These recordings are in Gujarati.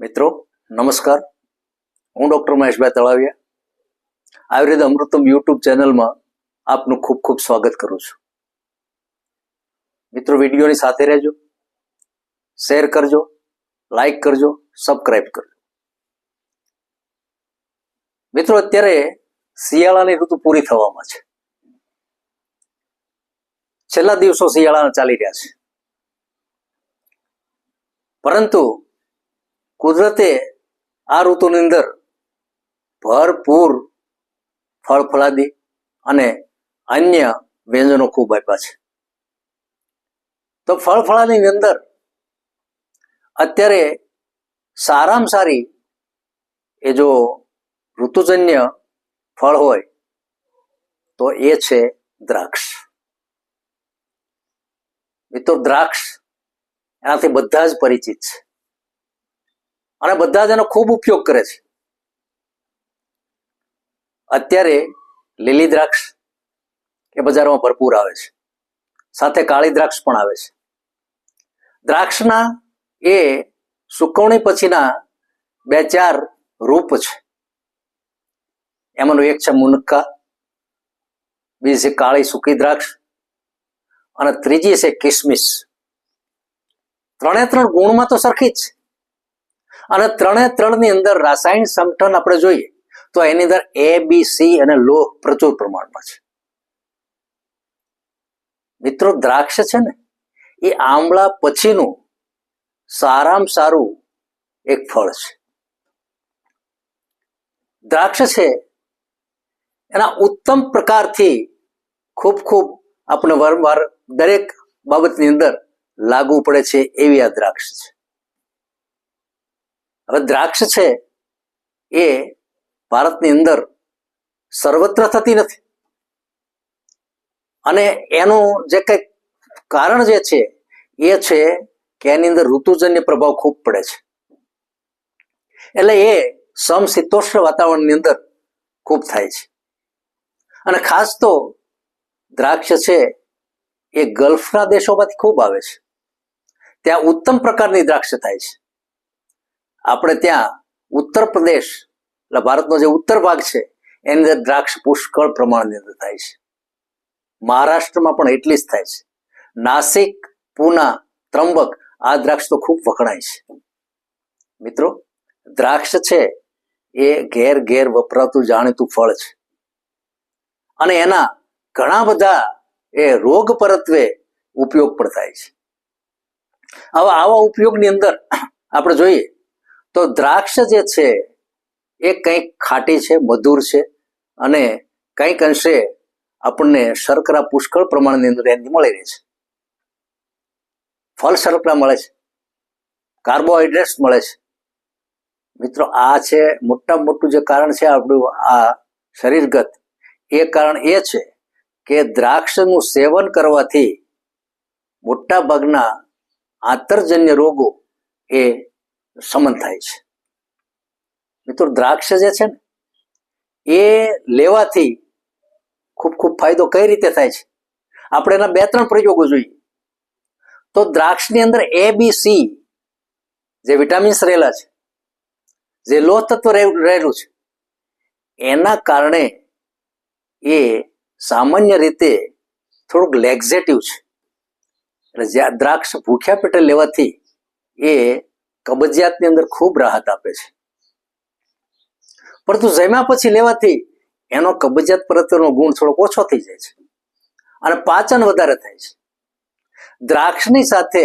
મિત્રો, નમસ્કાર. હું ડોક્ટર મહેશભાઈ તળાવિયા. આયુર્વેદ અમૃતમ યુટ્યુબ ચેનલમાં આપનું ખૂબ ખૂબ સ્વાગત કરું છું. મિત્રો, વિડીયોની સાથે રહેજો. શેર કરજો. લાઈક કરજો. સબસ્ક્રાઈબ કરજો. મિત્રો, અત્યારે શિયાળાની ઋતુ પૂરી થવામાં છે. છેલ્લા દિવસો શિયાળાના ચાલી રહ્યા છે. પરંતુ કુદરતે આ ઋતુની અંદર ભરપૂર ફળ ફળાદી અને અન્ય વ્યંજનો ખૂબ આપ્યા છે. તો ફળ ફળાદીની અંદર અત્યારે સારામાં સારી એ જો ઋતુજન્ય ફળ હોય તો એ છે દ્રાક્ષ. મિત્રો દ્રાક્ષ એનાથી બધા જ પરિચિત છે. અને બધા જ એનો ખૂબ ઉપયોગ કરે છે. અત્યારે લીલી દ્રાક્ષ એ બજારમાં ભરપૂર આવે છે. સાથે કાળી દ્રાક્ષ પણ આવે છે. દ્રાક્ષના એ સુકવણી પછીના બે ચાર રૂપ છે. એમાંનું એક છે મુનક્કા, બીજી છે કાળી સૂકી દ્રાક્ષ, અને ત્રીજી છે કિસમિસ. ત્રણે ત્રણ ગુણમાં તો સરખી જ છે. અને ત્રણે ત્રણની અંદર રાસાયણિક સમઠન આપણે જોઈએ, તો એની અંદર એ બી સી અને લોહ પ્રચુર પ્રમાણમાં છે. મિત્રો, દ્રાક્ષ છે ને, એ આંબળા પછીનું સારામાં સારું એક ફળ છે. દ્રાક્ષ છે, એના ઉત્તમ પ્રકારથી ખૂબ ખૂબ આપણે વારંવાર દરેક બાબતની અંદર લાગુ પડે છે એવી આ દ્રાક્ષ છે. હવે દ્રાક્ષ છે એ ભારતની અંદર સર્વત્ર થતી નથી. અને એનું જે કંઈક કારણ જે છે એ છે કે એની અંદર ઋતુજન્ય પ્રભાવ ખૂબ પડે છે. એટલે એ સમશીતોષ્ણ વાતાવરણની અંદર ખૂબ થાય છે. અને ખાસ તો દ્રાક્ષ છે એ ગલ્ફના દેશોમાંથી ખૂબ આવે છે. ત્યાં ઉત્તમ પ્રકારની દ્રાક્ષ થાય છે. આપણે ત્યાં ઉત્તર પ્રદેશ, એટલે ભારતનો જે ઉત્તર ભાગ છે, એની અંદર દ્રાક્ષ પુષ્કળ પ્રમાણની અંદર થાય છે. મહારાષ્ટ્રમાં પણ એટલી જ થાય છે. નાસિક, પૂના, ત્રંબક, આ દ્રાક્ષ તો ખૂબ વખણાય છે. મિત્રો, દ્રાક્ષ છે, એ ઘેર ઘેર વપરાતું જાણીતું ફળ છે. અને એના ઘણા બધા એ રોગ પરત્વે ઉપયોગ પણ થાય છે. હવે આવા ઉપયોગની અંદર આપણે જોઈએ તો દ્રાક્ષ જે છે, એ કંઈક ખાટી છે, મધુર છે, અને કંઈક અંશે આપણને શર્કરા પુષ્કળ પ્રમાણની અંદર એની મળી રહે છે. ફળ શર્કરા મળે છે. કાર્બોહાઈડ્રેટ્સ મળે છે. મિત્રો, આ છે મોટામાં મોટું જે કારણ છે આપણું આ શરીરગત, એ કારણ એ છે કે દ્રાક્ષનું સેવન કરવાથી મોટા ભાગના આંતરજન્ય રોગો એ સમન થાય છે. મિત્રો, દ્રાક્ષ જે છે ને, એ લેવાથી ખૂબ ખૂબ ફાયદો કઈ રીતે થાય છે? આપણે એના બે ત્રણ પ્રયોગો જોઈએ. તો દ્રાક્ષની અંદર એ બી સી જે વિટામિન્સ રહેલા છે, જે લોહ તત્વ રહેલું છે, એના કારણે એ સામાન્ય રીતે થોડુંક લેક્ઝેટિવ છે. એટલે દ્રાક્ષ ભૂખ્યા પેટે લેવાથી એ કબજિયાતની અંદર ખૂબ રાહત આપે છે. પરંતુ જમ્યા પછી લેવાથી એનો કબજિયાત પ્રત્યેનો ગુણ થોડોક ઓછો થઈ જાય છે અને પાચન વધારે થાય છે. દ્રાક્ષની સાથે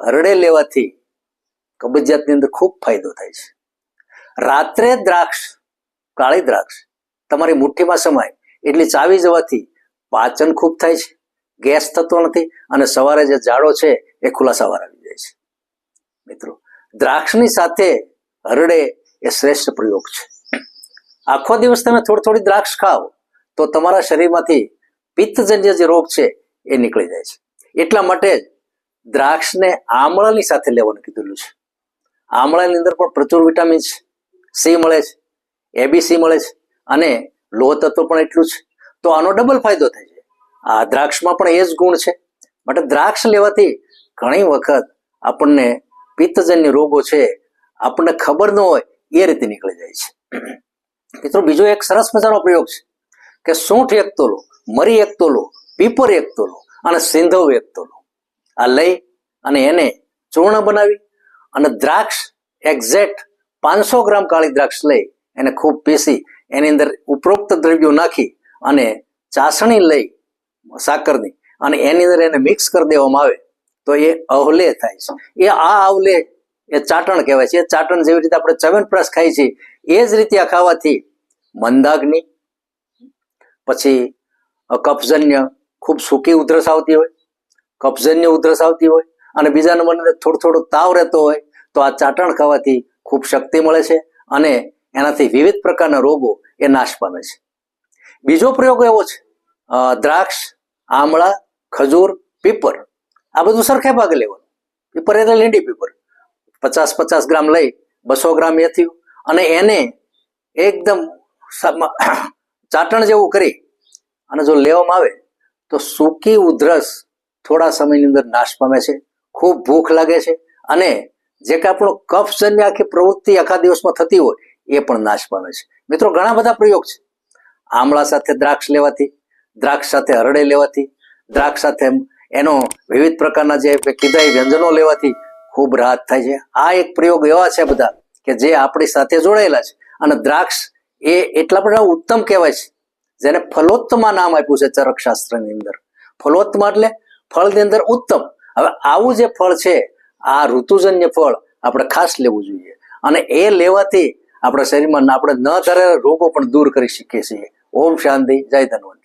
હરડે લેવાથી કબજિયાતની અંદર ખૂબ ફાયદો થાય છે. રાત્રે દ્રાક્ષ, કાળી દ્રાક્ષ તમારી મુઠ્ઠીમાં સમાય એટલી ચાવી જવાથી પાચન ખૂબ થાય છે. ગેસ થતો નથી અને સવારે જે જાડો છે એ ખુલાસા વાર આવી જાય છે મિત્રો. દ્રાક્ષની સાથે હરડે એ શ્રેષ્ઠ પ્રયોગ છે. આખો દિવસ તમે થોડી થોડી દ્રાક્ષ ખાઓ, તો તમારા શરીરમાંથી પિત્તજન્ય જે રોગ છે એ નીકળી જાય છે. એટલા માટે દ્રાક્ષને આમળાની સાથે લેવાનું કીધેલું છે. આમળાની અંદર પણ પ્રચુર વિટામિન છે સી મળે છે એબીસી મળે છે, અને લોહ તત્વ પણ એટલું છે તો આનો ડબલ ફાયદો થાય છે. આ દ્રાક્ષમાં પણ એ જ ગુણ છે. માટે દ્રાક્ષ લેવાથી ઘણી વખત આપણને પિત્તજન્ય રોગો છે, આપણને ખબર ન હોય, એ રીતે નીકળી જાય છે. મિત્રો, બીજો એક સરસ મજાનો પ્રયોગ છે કે સૂંઠ એક તોલો, મરી એક તોલો, પીપર એક તોલો અને સિંધવ એક તોલો. આ લઈ અને એને ચૂર્ણ બનાવી અને દ્રાક્ષ એક્ઝેક્ટ પાંચસો ગ્રામ કાળી દ્રાક્ષ લઈ એને ખૂબ પીસી, એની અંદર ઉપરોક્ત દ્રવ્યો નાખી અને ચાસણી લઈ, સાકરની અને એની અંદર એને મિક્સ કરી દેવામાં આવે. તો એ અવલે થાય છે. એ આ અવલે, એ ચાટણ કહેવાય છે. એ ચાટણ જેવી રીતે આપણે ચવનપ્રાસ ખાઈ છીએ, એ જ રીતે આ ખાવાથી મંદાગ્નિ, પછી કફજન્ય ખૂબ સૂકી ઉધરસ આવતી હોય, કફજન્ય ઉધરસ આવતી હોય, અને બીજા નંબરને થોડો થોડો તાવ રહેતો હોય, તો આ ચાટણ ખાવાથી ખૂબ શક્તિ મળે છે અને એનાથી વિવિધ પ્રકારના રોગો એ નાશ પામે છે. બીજો પ્રયોગ એવો છે દ્રાક્ષ, આમળા, ખજૂર, પીપર આ બધું સરખે ભાગે લેવાનું. પીપર એટલે લીંડી પીપર પચાસ પચાસ ગ્રામ લઈ, બસો ગ્રામ એ થયું. અને એને એકદમ ચાટણ જેવું કરી. અને જો લેવામાં આવે, તો સૂકી ઉધરસ થોડા સમયની અંદર નાશ પામે છે. ખૂબ ભૂખ લાગે છે. અને જે કે આપણો કફજન્ય આખી પ્રવૃત્તિ આખા દિવસમાં થતી હોય, એ પણ નાશ પામે છે. મિત્રો, ઘણા બધા પ્રયોગ છે. આમળા સાથે દ્રાક્ષ લેવાથી દ્રાક્ષ સાથે હરડે લેવાથી દ્રાક્ષ સાથે એનો વિવિધ પ્રકારના જે કીધા વ્યંજનો લેવાથી ખૂબ રાહત થાય છે. આ એક પ્રયોગ એવા છે બધા કે જે આપણી સાથે જોડાયેલા છે. અને દ્રાક્ષ એ એટલા બધા ઉત્તમ કહેવાય છે. જેને ફલોત્તમા નામ આપ્યું છે ચરકશાસ્ત્રની અંદર. ફલોત્તમા એટલે ફળની અંદર ઉત્તમ. હવે આવું જે ફળ છે, આ ઋતુજન્ય ફળ આપણે ખાસ લેવું જોઈએ. અને એ લેવાથી આપણા શરીરમાં આપણે ન ધરે રોગો પણ દૂર કરી શકીએ છીએ. ઓમ શાંતિ, જય ધન્વંત